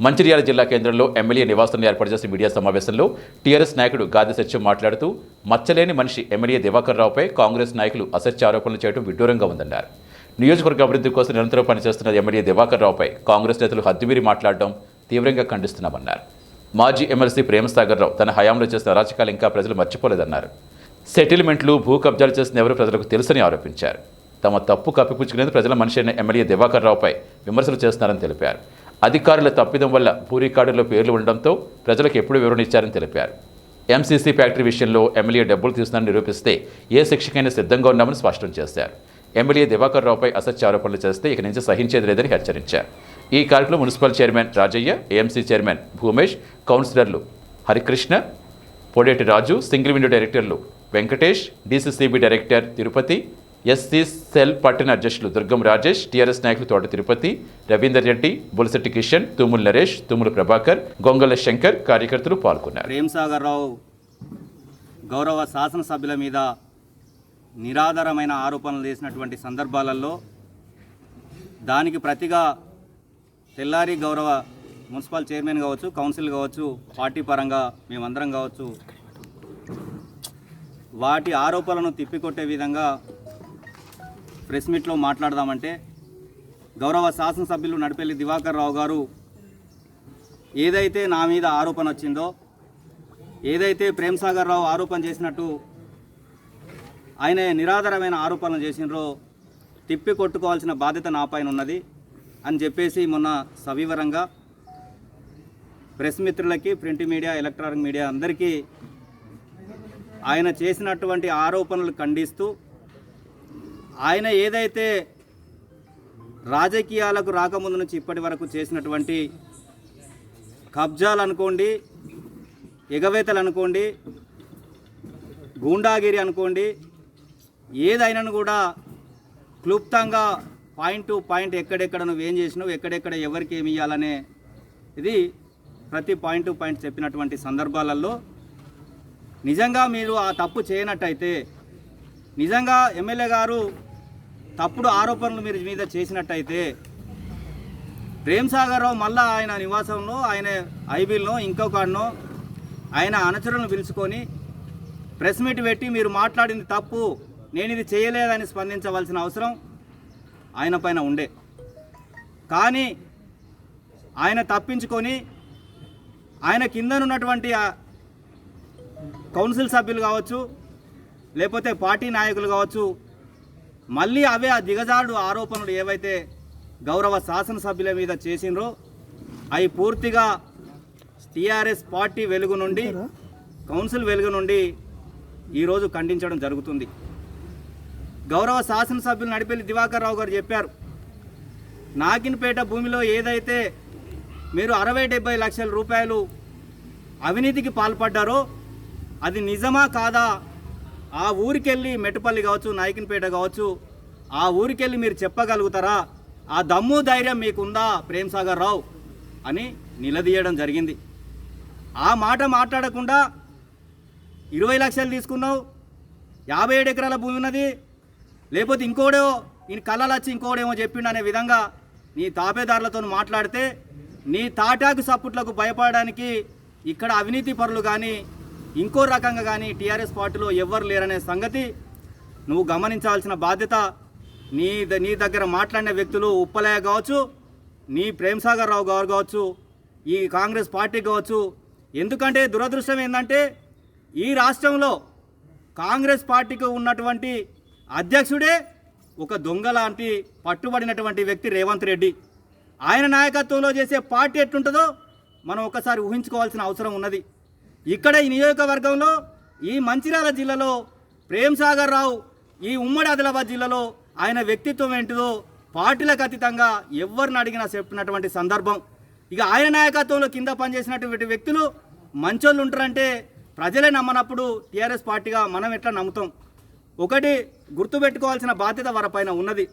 మంచిర్యాల జిల్లా కేంద్రంలో ఎమ్మెల్యే నివాసంలో ఏర్పాటు చేసిన మీడియా సమావేశంలో టీఆర్ఎస్ నాయకుడు గాది సత్యం మాట్లాడుతూ మచ్చలేని మనిషి ఎమ్మెల్యే దివాకర్ రావుపై కాంగ్రెస్ నాయకులు అసత్య ఆరోపణలు చేయడం విడ్డూరంగా ఉందన్నారు. నియోజకవర్గ అభివృద్ధి కోసం నిరంతరం పనిచేస్తున్న ఎమ్మెల్యే దివాకర్ రావుపై కాంగ్రెస్ నేతలు హద్దుమీరి మాట్లాడడం తీవ్రంగా ఖండిస్తున్నామన్నారు. మాజీ ఎమ్మెల్సీ ప్రేమసాగర్ రావు తన హయాంలో చేసిన అరాచకాలు ఇంకా ప్రజలు మర్చిపోలేదన్నారు. సెటిల్మెంట్లు భూ కబ్జాలు చేసిన ఎవరు ప్రజలకు తెలుసని ఆరోపించారు. తమ తప్పు కప్పిపుచ్చుకునేందుకు ప్రజల మనిషి అయిన ఎమ్మెల్యే దివాకర్ రావుపై విమర్శలు చేస్తున్నారని తెలిపారు. అధికారుల తప్పిదం వల్ల భూ పేర్లు ఉండడంతో ప్రజలకు ఎప్పుడు వివరణ ఇచ్చారని తెలిపారు. ఎంసీసీ ఫ్యాక్టరీ విషయంలో ఎమ్మెల్యే డబ్బులు తీసుకున్నారని నిరూపిస్తే ఏ శిక్షకైనా సిద్ధంగా ఉన్నామని స్పష్టం చేశారు. ఎమ్మెల్యే దివాకర్ రావుపై అసత్య ఆరోపణలు చేస్తే ఇక నుంచి సహించేది లేదని హెచ్చరించారు. ఈ కార్యక్రమంలో municipal chairman Rajaiah AMC chairman Bhoomesh కౌన్సిలర్లు హరికృష్ణ పొడేటి రాజు సింగిల్ విండో డైరెక్టర్లు Venkatesh DCCB director Tirupati SC cell పట్టణ అధ్యక్షులు దుర్గం రాజేష్ టీఆర్ఎస్ నాయకులు తోట తిరుపతి రవీందర్ రెడ్డి బులసెట్టి కిషన్ తుమ్ముల నరేష్ తుమ్ముల ప్రభాకర్ గొంగల శంకర్ కార్యకర్తలు పాల్గొన్నారు. ప్రేమ్ సాగర్ రావు గౌరవ శాసనసభ్యుల మీద నిరాధారమైన ఆరోపణలు చేసినటువంటి సందర్భాలలో దానికి ప్రతిగా తెల్లారి గౌరవ మున్సిపల్ చైర్మన్ కావచ్చు కౌన్సిల్ కావచ్చు పార్టీ పరంగా మేమందరం కావచ్చు వాటి ఆరోపణలను తిప్పికొట్టే విధంగా ప్రెస్ మీట్లో మాట్లాడదామంటే గౌరవ శాసనసభ్యులు నడిపెల్లి దివాకర్ రావు గారు ఏదైతే నా మీద ఆరోపణ వచ్చిందో ఏదైతే ప్రేమ్సాగర్ రావు ఆరోపణ చేసినట్టు ఆయన నిరాధారమైన ఆరోపణలు చేసినారో తిప్పి కొట్టుకోవాల్సిన బాధ్యత నా పైన ఉన్నది అని చెప్పేసి మొన్న సవివరంగా ప్రెస్ మిత్రులకి ప్రింట్ మీడియా ఎలక్ట్రానిక్ మీడియా అందరికీ ఆయన చేసినటువంటి ఆరోపణలు ఖండిస్తూ ఆయన ఏదైతే రాజకీయాలకు రాకముందు నుంచి ఇప్పటి వరకు చేసినటువంటి కబ్జాలు అనుకోండి ఎగవేతలు అనుకోండి గూండాగిరి అనుకోండి ఏదైనాను కూడా క్లుప్తంగా పాయింట్ టు పాయింట్ ఎక్కడెక్కడ నువ్వేం ఏం చేసినావు ఎక్కడెక్కడ ఎవరికి ఏమి ఇవ్వాలనే ఇది ప్రతి పాయింట్ టు పాయింట్ చెప్పినటువంటి సందర్భాలలో నిజంగా మీరు ఆ తప్పు చేయనట్టయితే నిజంగా ఎమ్మెల్యే గారు తప్పుడు ఆరోపణలు మీరు మీద చేసినట్టయితే ప్రేమ్ సాగర్ రావు మళ్ళా ఆయన నివాసంలో ఆయన ఐబీల్లో ఇంకొకడనో ఆయన అనుచరులను పిలుచుకొని ప్రెస్ మీట్ పెట్టి మీరు మాట్లాడింది తప్పు నేను ఇది చేయలేదని స్పందించవలసిన అవసరం ఆయన పైన ఉండే. కానీ ఆయన తప్పించుకొని ఆయన కిందనున్నటువంటి కౌన్సిల్ సభ్యులు కావచ్చు లేకపోతే పార్టీ నాయకులు కావచ్చు మళ్ళీ అవే ఆ దిగజారుడు ఆరోపణలు ఏవైతే గౌరవ శాసనసభ్యుల మీద చేసినరో అవి పూర్తిగా టీఆర్ఎస్ పార్టీ వెలుగు నుండి కౌన్సిల్ వెలుగు నుండి ఈరోజు ఖండించడం జరుగుతుంది. గౌరవ శాసనసభ్యులు నడిపెల్లి దివాకర్ రావు గారు చెప్పారు నాకిన్పేట భూమిలో ఏదైతే మీరు అరవై డెబ్బై లక్షల రూపాయలు అవినీతికి పాల్పడ్డారో అది నిజమా కాదా ఆ ఊరికెళ్ళి మెట్టుపల్లి కావచ్చు నాయకిన్పేట కావచ్చు ఆ ఊరికెళ్ళి మీరు చెప్పగలుగుతారా? ఆ దమ్ము ధైర్యం మీకుందా ప్రేమ్ సాగర్ రావు? అని నిలదీయడం జరిగింది. ఆ మాట మాట్లాడకుండా ఇరవై లక్షలు తీసుకున్నావు యాభై ఏడు ఎకరాల భూమి ఉన్నది లేకపోతే ఇంకోడో ఈయన కళ్ళలు వచ్చి ఇంకోడేమో చెప్పిండు అనే విధంగా నీ తాపేదారులతో మాట్లాడితే నీ తాటాకు సప్పుట్లకు భయపడడానికి ఇక్కడ అవినీతి పరులు కానీ ఇంకో రకంగా కానీ టీఆర్ఎస్ పార్టీలో ఎవ్వరు లేరనే సంగతి నువ్వు గమనించాల్సిన బాధ్యత నీ ద- నీ దగ్గర మాట్లాడిన వ్యక్తులు ఉప్పలయ్య కావచ్చు నీ ప్రేమ్సాగర్ రావు గారు కావచ్చు ఈ కాంగ్రెస్ పార్టీ కావచ్చు. ఎందుకంటే దురదృష్టం ఏంటంటే ఈ రాష్ట్రంలో కాంగ్రెస్ పార్టీకి ఉన్నటువంటి అధ్యక్షుడే ఒక దొంగ లాంటి పట్టుబడినటువంటి వ్యక్తి రేవంత్ రెడ్డి. ఆయన నాయకత్వంలో చేసే పార్టీ ఎట్లుంటుందో మనం ఒకసారి ఊహించుకోవాల్సిన అవసరం ఉన్నది. ఇక్కడ ఈ నియోజకవర్గంలో ఈ మంచిర్యాల జిల్లాలో ప్రేమ్ సాగర్ రావు ఈ ఉమ్మడి ఆదిలాబాద్ జిల్లాలో ఆయన వ్యక్తిత్వం ఏంటిదో పార్టీలకు అతీతంగా ఎవరిని అడిగినా చెప్పినటువంటి సందర్భం. ఇక ఆయన నాయకత్వంలో కింద పనిచేసినటువంటి వ్యక్తులు మంచోళ్ళు ఉంటారంటే ప్రజలే నమ్మనప్పుడు టీఆర్ఎస్ పార్టీగా మనం ఎట్లా నమ్ముతాం? ఒకటి గుర్తుపెట్టుకోవాల్సిన బాధ్యత వారిపైన ఉన్నది.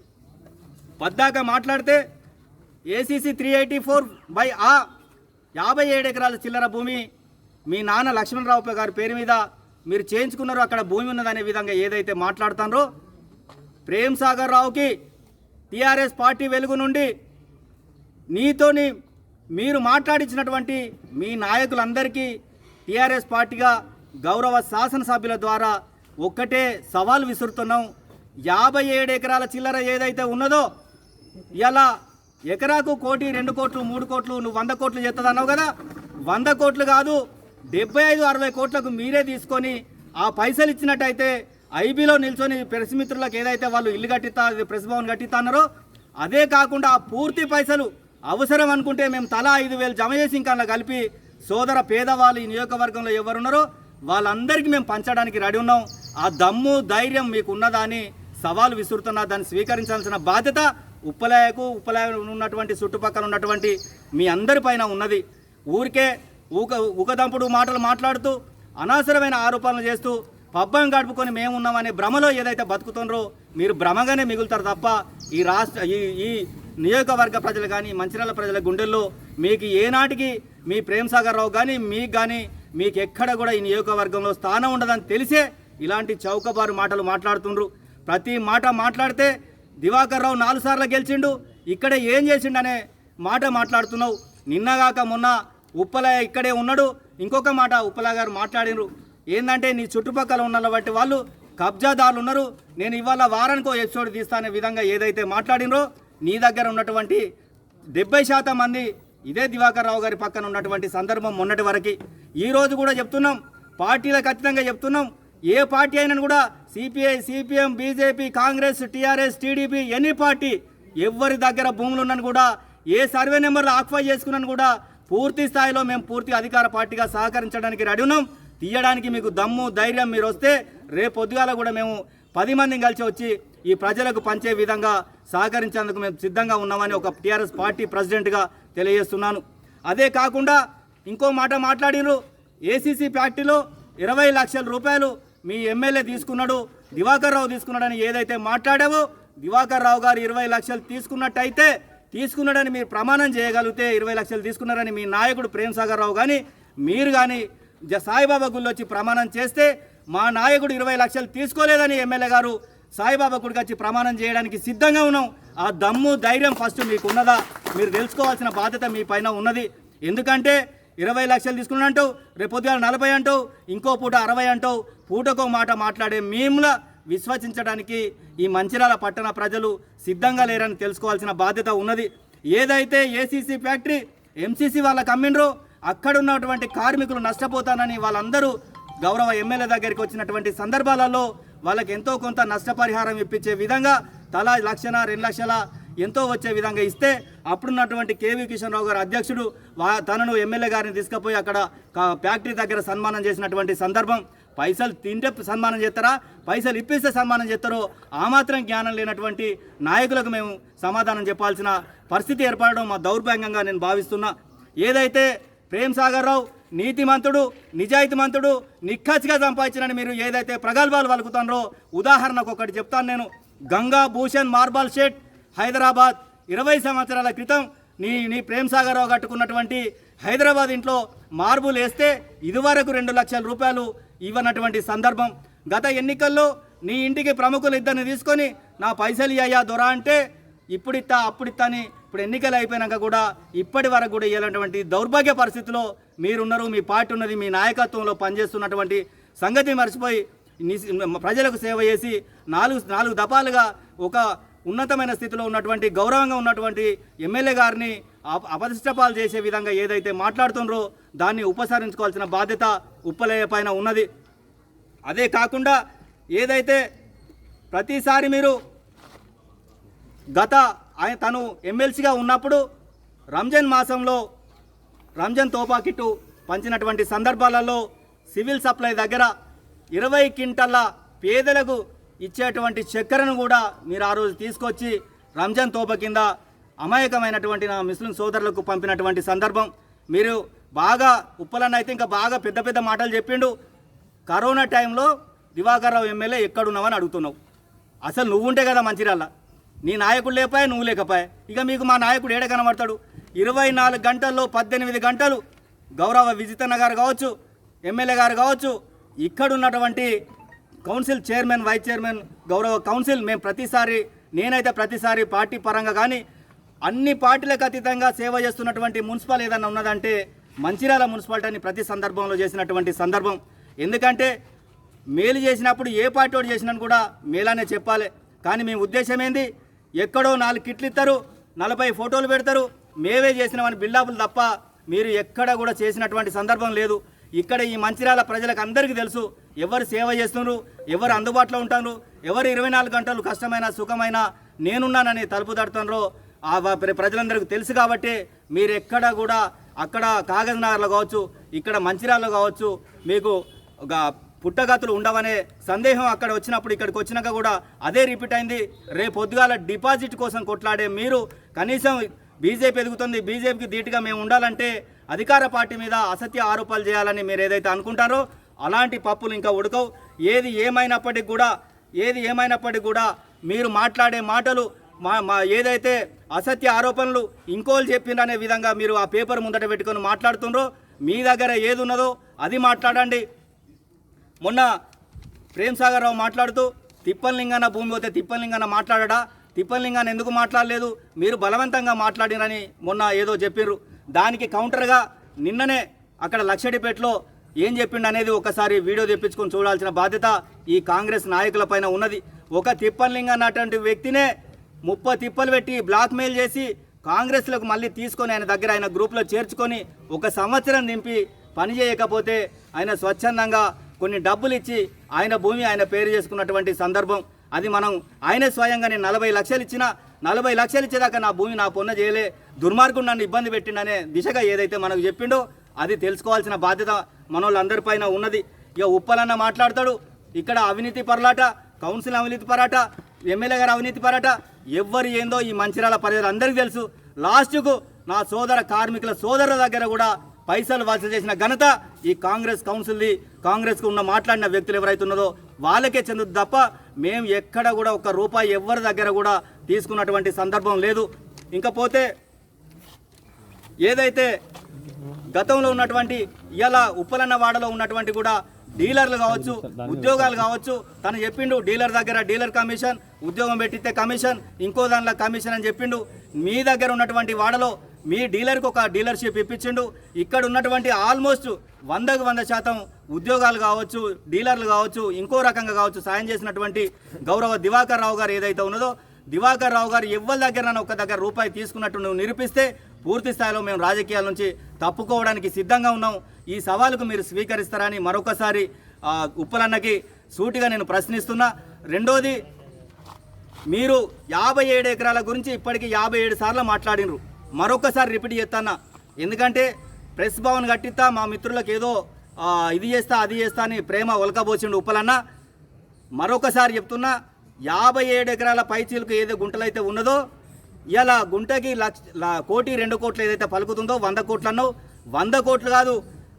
పద్దాక మాట్లాడితే ACC three eighty four by ఆ యాభై ఏడు ఎకరాల చిల్లర భూమి మీ నాన్న లక్ష్మణరావు గారి పేరు మీద మీరు చేయించుకున్నారో అక్కడ భూమి ఉన్నదనే విధంగా ఏదైతే మాట్లాడుతారో ప్రేమ్ సాగర్ రావుకి టీఆర్ఎస్ పార్టీ వెలుగు నుండి నీతోని మీరు మాట్లాడించినటువంటి మీ నాయకులందరికీ టీఆర్ఎస్ పార్టీగా గౌరవ శాసనసభ్యుల ద్వారా ఒక్కటే సవాల్ విసురుతున్నాం. యాభై ఏడు ఎకరాల చిల్లర ఏదైతే ఉన్నదో ఇలా ఎకరాకు కోటి రెండు కోట్లు మూడు కోట్లు నువ్వు వంద కోట్లు చేస్తుంది అన్నావు కదా? వంద కోట్లు కాదు డెబ్బై ఐదు అరవై కోట్లకు మీరే తీసుకొని ఆ పైసలు ఇచ్చినట్టయితే ఐబీలో నిల్చొని ప్రెస్ మిత్రులకు ఏదైతే వాళ్ళు ఇల్లు కట్టిస్తా ప్రెస్ భవన్ కట్టిస్తాన్నారో అదే కాకుండా ఆ పూర్తి పైసలు అవసరం అనుకుంటే మేము తలా ఐదు వేలు జమ చేసి ఇంకా కలిపి సోదర పేదవాళ్ళు ఈ నియోజకవర్గంలో ఎవరున్నారో వాళ్ళందరికీ మేము పంచడానికి రెడీ ఉన్నాం. ఆ దమ్ము ధైర్యం మీకు ఉన్నదా అని సవాలు విసురుతున్నా దాన్ని స్వీకరించాల్సిన బాధ్యత ఉప్పలాయకు ఉప్పలాయ ఉన్నటువంటి చుట్టుపక్కల ఉన్నటువంటి మీ అందరిపైన ఉన్నది. ఊరికే ఊక ఊకదంపుడు మాటలు మాట్లాడుతూ అనవసరమైన ఆరోపణలు చేస్తూ పబ్బం గడుపుకొని మేము ఉన్నామనే భ్రమలో ఏదైతే బతుకుతుండ్రో మీరు భ్రమగానే మిగులుతారు తప్ప ఈ రాష్ట్ర ఈ ఈ నియోజకవర్గ ప్రజలు కానీ మంచిర్యాల ప్రజల గుండెల్లో మీకు ఏనాటికి మీ ప్రేమ్ సాగర్ రావు కానీ మీకు కానీ మీకు ఎక్కడ కూడా ఈ నియోజకవర్గంలో స్థానం ఉండదని తెలిసే ఇలాంటి చౌకబారు మాటలు మాట్లాడుతుండ్రు. ప్రతి మాట మాట్లాడితే దివాకర్ రావు నాలుగు సార్లు గెలిచిండు ఇక్కడ ఏం చేసిండనే మాట మాట్లాడుతున్నావు. నిన్నగాక మొన్న ఉప్పల ఇక్కడే ఉన్నాడు. ఇంకొక మాట ఉప్పల గారు మాట్లాడినరు. ఏంటంటే నీ చుట్టుపక్కల ఉన్న బట్టి వాళ్ళు కబ్జాదారులు ఉన్నారు. నేను ఇవాళ వారానికో ఎపిసోడ్ తీస్తానే విధంగా ఏదైతే మాట్లాడినరో నీ దగ్గర ఉన్నటువంటి డెబ్బై శాతం మంది ఇదే దివాకర్ రావు గారి పక్కన ఉన్నటువంటి సందర్భం మొన్నటి వరకు. ఈ రోజు కూడా చెప్తున్నాం. పార్టీలకు ఖచ్చితంగా చెప్తున్నాం. ఏ పార్టీ అయినా కూడా CPI CPM BJP Congress TRS TDP any party ఎవరి దగ్గర భూములు ఉన్నను కూడా ఏ సర్వే నెంబర్లు ఆక్వై చేసుకున్నాను కూడా పూర్తి స్థాయిలో మేము పూర్తి అధికార పార్టీగా సహకరించడానికి రెడీ ఉన్నాం. తీయడానికి మీకు దమ్ము ధైర్యం మీరు వస్తే రేపొద్దుగాల పొద్దుగాల కూడా మేము పది మందిని కలిసి వచ్చి ఈ ప్రజలకు పంచే విధంగా సహకరించేందుకు మేము సిద్ధంగా ఉన్నామని ఒక టీఆర్ఎస్ పార్టీ ప్రెసిడెంట్గా తెలియజేస్తున్నాను. అదే కాకుండా ఇంకో మాట మాట్లాడిరు ఏసీసీ ఫ్యాక్టరీలో ఇరవై లక్షల రూపాయలు మీ ఎమ్మెల్యే తీసుకున్నాడు దివాకర్ రావు తీసుకున్నాడని ఏదైతే మాట్లాడావో దివాకర్ రావు గారు ఇరవై లక్షలు తీసుకున్నట్టయితే తీసుకున్నాడని మీరు ప్రమాణం చేయగలిగితే ఇరవై లక్షలు తీసుకున్నారని మీ నాయకుడు ప్రేమ్ సాగర్ రావు కానీ మీరు కానీ జ- సాయిబాబా గుళ్ళు వచ్చి ప్రమాణం చేస్తే మా నాయకుడు ఇరవై లక్షలు తీసుకోలేదని ఎమ్మెల్యే గారు సాయిబాబా గుడికి వచ్చి ప్రమాణం చేయడానికి సిద్ధంగా ఉన్నాం. ఆ దమ్ము ధైర్యం ఫస్ట్ మీకు ఉన్నదా మీరు తెలుసుకోవాల్సిన బాధ్యత మీ పైన ఉన్నది. ఎందుకంటే ఇరవై లక్షలు తీసుకున్నట్టు రేపు పొద్దున నలభై అంటావు ఇంకో పూట అరవై అంటావు. పూటకో మాట మాట్లాడే మేములా విశ్వసించడానికి ఈ మంచిర్యాల పట్టణ ప్రజలు సిద్ధంగా లేరని తెలుసుకోవాల్సిన బాధ్యత ఉన్నది. ఏదైతే ఏసీసీ ఫ్యాక్టరీ ఎంసీసీ వాళ్ళ కమ్మిండ్రు అక్కడ ఉన్నటువంటి కార్మికులు నష్టపోతానని వాళ్ళందరూ గౌరవ ఎమ్మెల్యే దగ్గరికి వచ్చినటువంటి సందర్భాలలో వాళ్ళకి ఎంతో కొంత నష్టపరిహారం ఇప్పించే విధంగా తలా లక్షల రెండు లక్షల ఎంతో వచ్చే విధంగా ఇస్తే అప్పుడున్నటువంటి కేవీ కిషన్ రావు గారు అధ్యక్షుడు తనను ఎమ్మెల్యే గారిని తీసుకుపోయి అక్కడ ఫ్యాక్టరీ దగ్గర సన్మానం చేసినటువంటి సందర్భం పైసలు తింటే సన్మానం చేస్తారా? పైసలు ఇప్పిస్తే సన్మానం చేస్తారో? ఆ మాత్రం జ్ఞానం లేనటువంటి నాయకులకు మేము సమాధానం చెప్పాల్సిన పరిస్థితి ఏర్పడడం మా దౌర్భాగ్యంగా నేను భావిస్తున్నా. ఏదైతే ప్రేమ్ సాగర్ రావు నీతిమంతుడు నిజాయితీమంతుడు నిక్కచ్చిగా సంపాదించినని మీరు ఏదైతే ప్రగల్భాలు పలుకుతున్నారో ఉదాహరణకు ఒకటి చెప్తాను నేను. గంగా భూషణ్ మార్బల్ షెట్ హైదరాబాద్ ఇరవై సంవత్సరాల క్రితం నీ నీ ప్రేమ్ సాగర్ రావు కట్టుకున్నటువంటి హైదరాబాద్ ఇంట్లో మార్బుల్ వేస్తే ఇదివరకు రెండు లక్షల రూపాయలు ఇవ్వనటువంటి సందర్భం గత ఎన్నికల్లో నీ ఇంటికి ప్రముఖులు ఇద్దరిని తీసుకొని నా పైసలు అయ్యా దొర అంటే ఇప్పుడు అప్పుడిత్తా అప్పుడు అని ఇప్పుడు ఎన్నికలు అయిపోయినాక కూడా ఇప్పటి వరకు కూడా ఇవ్వాలన్నటువంటి దౌర్భాగ్య పరిస్థితిలో మీరున్నారు మీ పార్టీ ఉన్నది మీ నాయకత్వంలో పనిచేస్తున్నటువంటి సంగతి మర్చిపోయి ప్రజలకు సేవ చేసి నాలుగు నాలుగు దఫాలుగా ఒక ఉన్నతమైన స్థితిలో ఉన్నటువంటి గౌరవంగా ఉన్నటువంటి ఎమ్మెల్యే గారిని అప- అపదిష్టపాలు చేసే విధంగా ఏదైతే మాట్లాడుతుండ్రో దాన్ని ఉపసరించుకోవాల్సిన బాధ్యత ఉప్పలయ్య పైన ఉన్నది. అదే కాకుండా ఏదైతే ప్రతిసారి మీరు గత ఆయన తను ఎమ్మెల్సీగా ఉన్నప్పుడు రంజాన్ మాసంలో రంజాన్ తోపాకిట్టు పంచినటువంటి సందర్భాలలో సివిల్ సప్లై దగ్గర ఇరవై క్వింటల్ల పేదలకు ఇచ్చేటువంటి చక్కెరను కూడా మీరు ఆ రోజు తీసుకొచ్చి రంజాన్ తోప కింద అమాయకమైనటువంటి నా ముస్లిం సోదరులకు పంపినటువంటి సందర్భం. మీరు బాగా ఉప్పలన్న అయితే ఇంకా బాగా పెద్ద పెద్ద మాటలు చెప్పిండు. కరోనా టైంలో దివాకర్ రావు ఎమ్మెల్యే ఎక్కడున్నావని అడుగుతున్నావు. అసలు నువ్వుంటే కదా మంచిర్యాల. నీ నాయకుడు లేపాయ నువ్వు లేకపోయా? ఇక మీకు మా నాయకుడు ఏడ కనబడతాడు? ఇరవై నాలుగు గంటల్లో పద్దెనిమిది గంటలు గౌరవ విజితన్న గారు కావచ్చు ఎమ్మెల్యే గారు కావచ్చు ఇక్కడ ఉన్నటువంటి కౌన్సిల్ చైర్మన్ వైస్ చైర్మన్ గౌరవ కౌన్సిల్ మేము ప్రతిసారి నేనైతే ప్రతిసారి పార్టీ పరంగా కానీ అన్ని పార్టీలకు అతీతంగా సేవ చేస్తున్నటువంటి మున్సిపల్ ఏదైనా ఉన్నదంటే మంచిర్యాల మున్సిపాలిటీని ప్రతి సందర్భంలో చేసినటువంటి సందర్భం. ఎందుకంటే మేలు చేసినప్పుడు ఏ పార్టీ వాడు చేసినా కూడా మేలానే చెప్పాలి. కానీ మీ ఉద్దేశం ఏంది? ఎక్కడో నాలుగు కిట్లు ఇస్తారు నలభై ఫోటోలు పెడతారు మేవే చేసినామని బిల్డప్లు తప్ప మీరు ఎక్కడ కూడా చేసినటువంటి సందర్భం లేదు. ఇక్కడ ఈ మంచిర్యాల ప్రజలకు అందరికీ తెలుసు ఎవరు సేవ చేస్తున్నారు ఎవరు అందుబాటులో ఉంటారు ఎవరు ఇరవై నాలుగు గంటలు కష్టమైన సుఖమైన నేనున్నానని తలుపు తడుతున్నారో. ఆ ప్రజలందరికీ తెలుసు కాబట్టి మీరు ఎక్కడ కూడా అక్కడ కాగజ్నగర్లో కావచ్చు ఇక్కడ మంచిర్యాలలో కావచ్చు మీకు ఒక పుట్టగతులు ఉండవనే సందేహం అక్కడ వచ్చినప్పుడు ఇక్కడికి వచ్చినాక కూడా అదే రిపీట్ అయింది. రేపు పొద్దుగాల డిపాజిట్ కోసం కొట్లాడే మీరు కనీసం బీజేపీ ఎదుగుతుంది బీజేపీకి ధీటుగా మేము ఉండాలంటే అధికార పార్టీ మీద అసత్య ఆరోపణలు చేయాలని మీరు ఏదైతే అనుకుంటారో అలాంటి పప్పులు ఇంకా ఉడకవు. ఏది ఏమైనప్పటికి కూడా ఏది ఏమైనప్పటికీ కూడా మీరు మాట్లాడే మాటలు మా మా ఏదైతే అసత్య ఆరోపణలు ఇంకోళ్ళు చెప్పిందనే విధంగా మీరు ఆ పేపర్ ముందట పెట్టుకొని మాట్లాడుతుండ్రో. మీ దగ్గర ఏది ఉన్నదో అది మాట్లాడండి. మొన్న ప్రేమ్ సాగర్ రావు మాట్లాడుతూ తిప్పలింగన్న భూమి పోతే తిప్పలింగన్న మాట్లాడడా? తిప్పలింగన్న ఎందుకు మాట్లాడలేదు? మీరు బలవంతంగా మాట్లాడినని మొన్న ఏదో చెప్పిర్రు. దానికి కౌంటర్గా నిన్ననే అక్కడ లక్షడిపేటలో ఏం చెప్పిండు అనేది ఒకసారి వీడియో తెప్పించుకొని చూడాల్సిన బాధ్యత ఈ కాంగ్రెస్ నాయకులపైన ఉన్నది. ఒక తిప్పలింగన్న అటువంటి వ్యక్తినే ముప్పై తిప్పలు పెట్టి బ్లాక్మెయిల్ చేసి కాంగ్రెస్లకు మళ్ళీ తీసుకొని ఆయన దగ్గర ఆయన గ్రూప్లో చేర్చుకొని ఒక సంవత్సరం నింపి పని చేయకపోతే ఆయన స్వచ్ఛందంగా కొన్ని డబ్బులు ఇచ్చి ఆయన భూమి ఆయన పేరు చేసుకున్నటువంటి సందర్భం. అది మనం ఆయన స్వయంగా నేను నలభై లక్షలు ఇచ్చిన నలభై లక్షలు ఇచ్చేదాకా నా భూమి నా పొన్న చేయలే దుర్మార్గుడు నన్ను ఇబ్బంది పెట్టిండనే దిశగా ఏదైతే మనకు చెప్పిండో అది తెలుసుకోవాల్సిన బాధ్యత మనోళ్ళందరిపైన ఉన్నది. ఇక ఉప్పలన్న మాట్లాడతాడు. ఇక్కడ అవినీతి పరలాట కౌన్సిల్ అవినీతి పరాట ఎమ్మెల్యే గారు అవినీతి పరట ఎవ్వరు ఏందో ఈ మంచిర్యాల ప్రజలందరికీ తెలుసు. లాస్ట్కు నా సోదర కార్మికుల సోదరుల దగ్గర కూడా పైసలు వసూలు చేసిన ఘనత ఈ కాంగ్రెస్ కౌన్సిల్ది కాంగ్రెస్కు ఉన్న మాట్లాడిన వ్యక్తులు ఎవరైతే ఉన్నదో వాళ్ళకే చెందుతుంది తప్ప మేము ఎక్కడ కూడా ఒక్క రూపాయి ఎవరి దగ్గర కూడా తీసుకున్నటువంటి సందర్భం లేదు. ఇంకపోతే ఏదైతే గతంలో ఉన్నటువంటి ఇలా ఉప్పలన్నవాడలో ఉన్నటువంటి కూడా డీలర్లు కావచ్చు ఉద్యోగాలు కావచ్చు తను చెప్పిండు డీలర్ దగ్గర డీలర్ కమిషన్ ఉద్యోగం పెట్టితే కమిషన్ ఇంకో దానిలో కమిషన్ అని చెప్పిండు. మీ దగ్గర ఉన్నటువంటి వాడలో మీ డీలర్కి ఒక డీలర్షిప్ ఇప్పించిండు. ఇక్కడ ఉన్నటువంటి ఆల్మోస్ట్ వందకు వంద శాతం ఉద్యోగాలు కావచ్చు డీలర్లు కావచ్చు ఇంకో రకంగా కావచ్చు సాయం చేసినటువంటి గౌరవ దివాకర్ రావు గారు ఏదైతే ఉన్నదో దివాకర్ రావు గారు ఎవరి దగ్గర ఒక దగ్గర రూపాయి తీసుకున్నట్టు నువ్వు నిరూపిస్తే పూర్తి స్థాయిలో మేము రాజకీయాల నుంచి తప్పుకోవడానికి సిద్ధంగా ఉన్నాం. ఈ సవాలుకు మీరు స్వీకరిస్తారని మరొకసారి ఉప్పలన్నకి సూటిగా నేను ప్రశ్నిస్తున్నా. రెండోది మీరు యాభై ఏడు ఎకరాల గురించి ఇప్పటికి యాభై ఏడు సార్లు మాట్లాడినరు. మరొకసారి రిపీట్ చేస్తానా ఎందుకంటే ప్రెస్ భవన్ కట్టిస్తా మా మిత్రులకు ఏదో ఇది చేస్తా అది చేస్తా అని ప్రేమ ఒలకబోసిండు ఉప్పలన్న. మరొకసారి చెప్తున్నా యాభై ఏడు ఎకరాల పైచీలకు ఏదో గుంటలైతే ఉన్నదో ఇలా గుంటకి లక్ష కోటి రెండు కోట్లు ఏదైతే పలుకుతుందో వంద కోట్లు వంద కోట్లు కాదు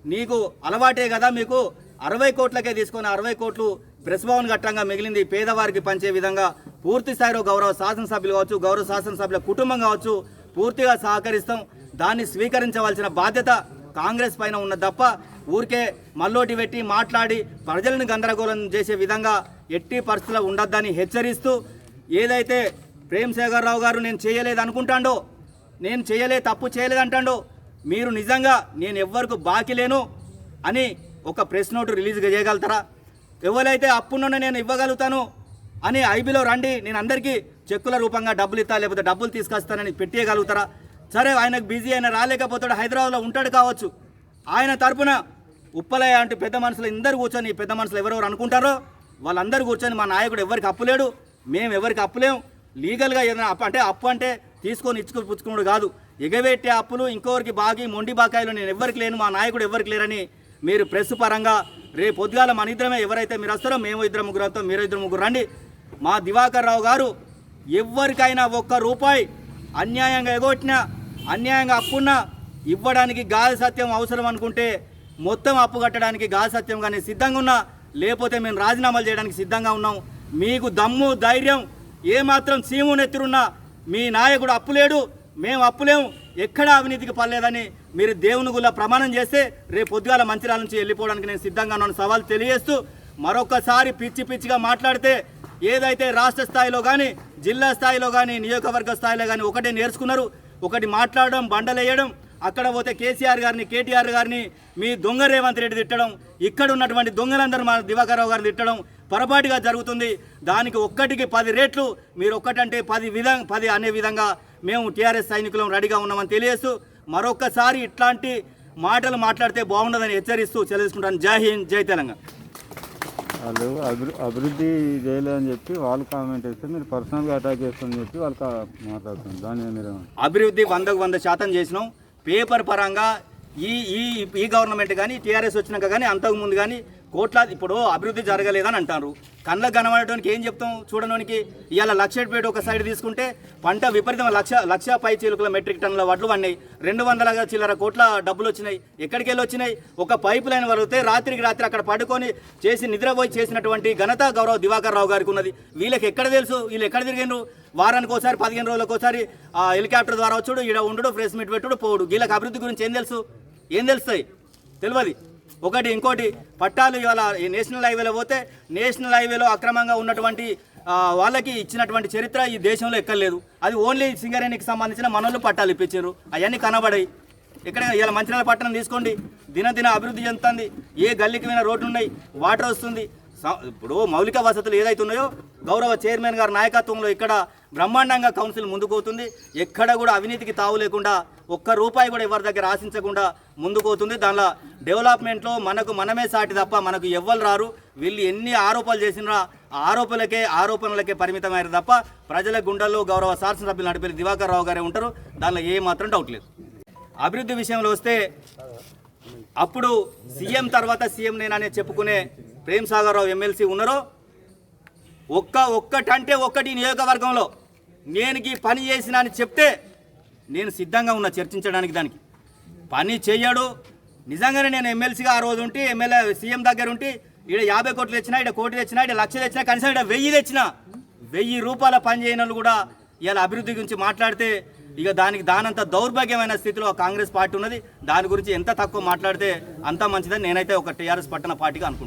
నీకు అలవాటే కదా మీకు అరవై కోట్లకే తీసుకొని అరవై కోట్లు ప్రెస్ భవన్ ఘట్టంగా మిగిలింది. పేదవారికి పంచే విధంగా పూర్తి స్థాయిలో గౌరవ శాసనసభ్యులు కావచ్చు గౌరవ శాసనసభ్యుల కుటుంబం కావచ్చు పూర్తిగా సహకరిస్తాం. దాన్ని స్వీకరించవలసిన బాధ్యత కాంగ్రెస్ పైన ఉన్న తప్ప ఊరికే మల్లోటి పెట్టి మాట్లాడి ప్రజలను గందరగోళం చేసే విధంగా ఎట్టి పరిస్థితులు ఉండొద్దని హెచ్చరిస్తూ ఏదైతే ప్రేమ్ శేఖర్ రావు గారు నేను చేయలేదు అనుకుంటాడో నేను చేయలే తప్పు చేయలేదంటాడో మీరు నిజంగా నేను ఎవ్వరికి బాకీ లేను అని ఒక ప్రెస్ నోటు రిలీజ్ చేయగలుగుతారా? ఎవరైతే అప్పుడున్న నేను ఇవ్వగలుగుతాను అని ఐబీలో రండి నేను అందరికీ చెక్కుల రూపంగా డబ్బులు ఇస్తా లేకపోతే డబ్బులు తీసుకొస్తానని పెట్టేయగలుగుతారా? సరే ఆయనకు బిజీ అయినా రాలేకపోతాడు హైదరాబాద్లో ఉంటాడు కావచ్చు. ఆయన తరపున ఉప్పలయ్య అంటే పెద్ద మనుషులు ఇందరు కూర్చొని ఈ పెద్ద మనుషులు ఎవరెవరు అనుకుంటారో వాళ్ళందరూ కూర్చొని మా నాయకుడు ఎవరికి అప్పులేడు మేము ఎవరికి అప్పులేం లీగల్గా ఏదైనా అప్పు అంటే అప్పు అంటే తీసుకొని ఇచ్చుకొని పుచ్చుకున్నాడు కాదు. ఎగబెట్టే అప్పులు ఇంకొకరికి బాగి మొండి బాకాయలు నేను ఎవరికి లేను మా నాయకుడు ఎవరికి లేరని మీరు ప్రెస్ పరంగా రేపు పొద్దుగాల మన ఇద్దరమే ఎవరైతే మీరు వస్తారో మేము ఇద్దరు ముగ్గురు వస్తాం మీరు ఇద్దరు ముగ్గురు రండి. మా దివాకర్ రావు గారు ఎవరికైనా ఒక్క రూపాయి అన్యాయంగా ఎగొట్టినా అన్యాయంగా అప్పున్నా ఇవ్వడానికి గాలి సత్యం అవసరం అనుకుంటే మొత్తం అప్పు కట్టడానికి గాలి సత్యం కానీ సిద్ధంగా ఉన్నా లేకపోతే మేము రాజీనామాలు చేయడానికి సిద్ధంగా ఉన్నాం. మీకు దమ్ము ధైర్యం ఏమాత్రం సీము నెత్తురున్నా మీ నాయకుడు అప్పులేడు మేము అప్పులేము ఎక్కడా అవినీతికి పర్లేదని మీరు దేవుని గుల్ల ప్రమాణం చేస్తే రేపు పొద్దుగాల మంచిర్యాల నుంచి వెళ్ళిపోవడానికి నేను సిద్ధంగా ఉన్నాను. సవాల్ తెలియజేస్తూ మరొకసారి పిచ్చి పిచ్చిగా మాట్లాడితే ఏదైతే రాష్ట్ర స్థాయిలో కానీ జిల్లా స్థాయిలో కానీ నియోజకవర్గ స్థాయిలో కానీ ఒకటే నేర్చుకున్నారు. ఒకటి మాట్లాడడం బండలేయడం అక్కడ పోతే కేసీఆర్ గారిని కేటీఆర్ గారిని మీ దొంగ రేవంత్ రెడ్డి తిట్టడం ఇక్కడ ఉన్నటువంటి దొంగలందరూ మా దివాకరరావు గారిని తిట్టడం పొరపాటుగా జరుగుతుంది. దానికి ఒక్కటికి పది రేట్లు మీరు ఒక్కటంటే పది విధంగా పది అనే విధంగా మేము టీఆర్ఎస్ సైనికులం రెడీగా ఉన్నామని తెలియజేస్తూ మరొక్కసారి ఇట్లాంటి మాటలు మాట్లాడితే బాగుండదని హెచ్చరిస్తూ చెల్లించుకుంటాను జై హింద్ జై తెలంగాణ. వాళ్ళు అభివృ అభివృద్ధి చేయలేదని చెప్పి వాళ్ళు కామెంట్ చేస్తే మీరు పర్సనల్గా అటాక్ చేస్తామని చెప్పి వాళ్ళు మాట్లాడుతున్నారు. దాని మీరు అభివృద్ధి వందకు వంద శాతం చేసినాం. పేపర్ పరంగా ఈ ఈ ఈ గవర్నమెంట్ కానీ టీఆర్ఎస్ వచ్చినాక కానీ అంతకు ముందు కానీ కోట్లాది ఇప్పుడు అభివృద్ధి జరగలేదని అంటారు. కళ్ళకు కనబడటానికి ఏం చెప్తాం చూడడానికి ఇవాళ లక్షపేట ఒక సైడ్ తీసుకుంటే పంట విపరీతం లక్ష లక్ష పై చీలుకల మెట్రిక్ టన్నుల వడ్లు పడినాయి. రెండు వందల చిల్లర కోట్ల డబ్బులు వచ్చినాయి. ఎక్కడికి వెళ్ళి వచ్చినాయి? ఒక పైప్ లైన్ వరిగితే రాత్రికి రాత్రి అక్కడ పడుకొని చేసి నిద్రపోయి చేసినటువంటి ఘనత గౌరవ దివాకర్ రావు గారికి ఉన్నది. వీళ్ళకి ఎక్కడ తెలుసు? వీళ్ళు ఎక్కడ తిరిగిండ్రు వారానికి ఒకసారి పదిహేను రోజులకు ఒకసారి ఆ హెలికాప్టర్ ద్వారా వచ్చుడు ఈడ ఉండడు ఫ్రెష్ మీట్ పెట్టుడు పోడు వీళ్ళకి అభివృద్ధి గురించి ఏం తెలుసు? ఏం తెలుస్తాయి? తెలియదు. ఒకటి ఇంకోటి పట్టాలు ఇవాళ నేషనల్ హైవేలో పోతే నేషనల్ హైవేలో అక్రమంగా ఉన్నటువంటి వాళ్ళకి ఇచ్చినటువంటి చరిత్ర ఈ దేశంలో ఎక్కర్లేదు. అది ఓన్లీ సింగరేణికి సంబంధించిన మనోళ్ళు పట్టాలు ఇప్పించారు. అవన్నీ కనబడాయి. ఇక్కడ ఇలా మంచిర్యాల పట్టణం తీసుకోండి. దినదిన అభివృద్ధి చెందుతుంది. ఏ గల్లీకి పోయిన రోడ్లు ఉన్నాయి వాటర్ వస్తుంది. ఇప్పుడు మౌలిక వసతులు ఏదైతే ఉన్నాయో గౌరవ చైర్మన్ గారి నాయకత్వంలో ఇక్కడ బ్రహ్మాండంగా కౌన్సిల్ ముందుకు పోతుంది. ఎక్కడ కూడా అవినీతికి తావు లేకుండా ఒక్క రూపాయి కూడా ఎవరి దగ్గర ఆశించకుండా ముందుకోతుంది దానిలో డెవలప్మెంట్లో మనకు మనమే సాటి తప్ప మనకు ఎవ్వరు రారు. వీళ్ళు ఎన్ని ఆరోపణలు చేసినా ఆరోపణలకే ఆరోపణలకే పరిమితమైన తప్ప ప్రజల గుండెల్లో గౌరవ శాసనసభ్యులు నడిపే దివాకర్ రావు గారే ఉంటారు. దానిలో ఏ మాత్రం డౌట్ లేదు. అభివృద్ధి విషయంలో వస్తే అప్పుడు సీఎం తర్వాత సీఎం నేననే చెప్పుకునే ప్రేమ్ సాగర్ రావు ఎమ్మెల్సీ ఉన్నారో ఒక్క ఒక్కటంటే ఒక్కటి నియోజకవర్గంలో నేను ఈ పని చేసిన అని చెప్తే నేను సిద్ధంగా ఉన్నా చర్చించడానికి దానికి. పని చేయడు నిజంగానే నేను ఎమ్మెల్సీగా ఆ రోజు ఉంటే ఎమ్మెల్యే సీఎం దగ్గర ఉంటే ఈడ యాభై కోట్లు తెచ్చినా ఈడ కోటి తెచ్చినా ఈడ లక్ష తెచ్చినా కనీసం ఇక్కడ వెయ్యి తెచ్చినా వెయ్యి రూపాయల పని చేయని వాళ్ళు కూడా ఇలా అభివృద్ధి గురించి మాట్లాడితే ఇక దానికి దానంత దౌర్భాగ్యమైన స్థితిలో కాంగ్రెస్ పార్టీ ఉన్నది. దాని గురించి ఎంత తక్కువ మాట్లాడితే అంత మంచిదని నేనైతే ఒక టీఆర్ఎస్ పట్టణ పార్టీగా అనుకుంటున్నాను.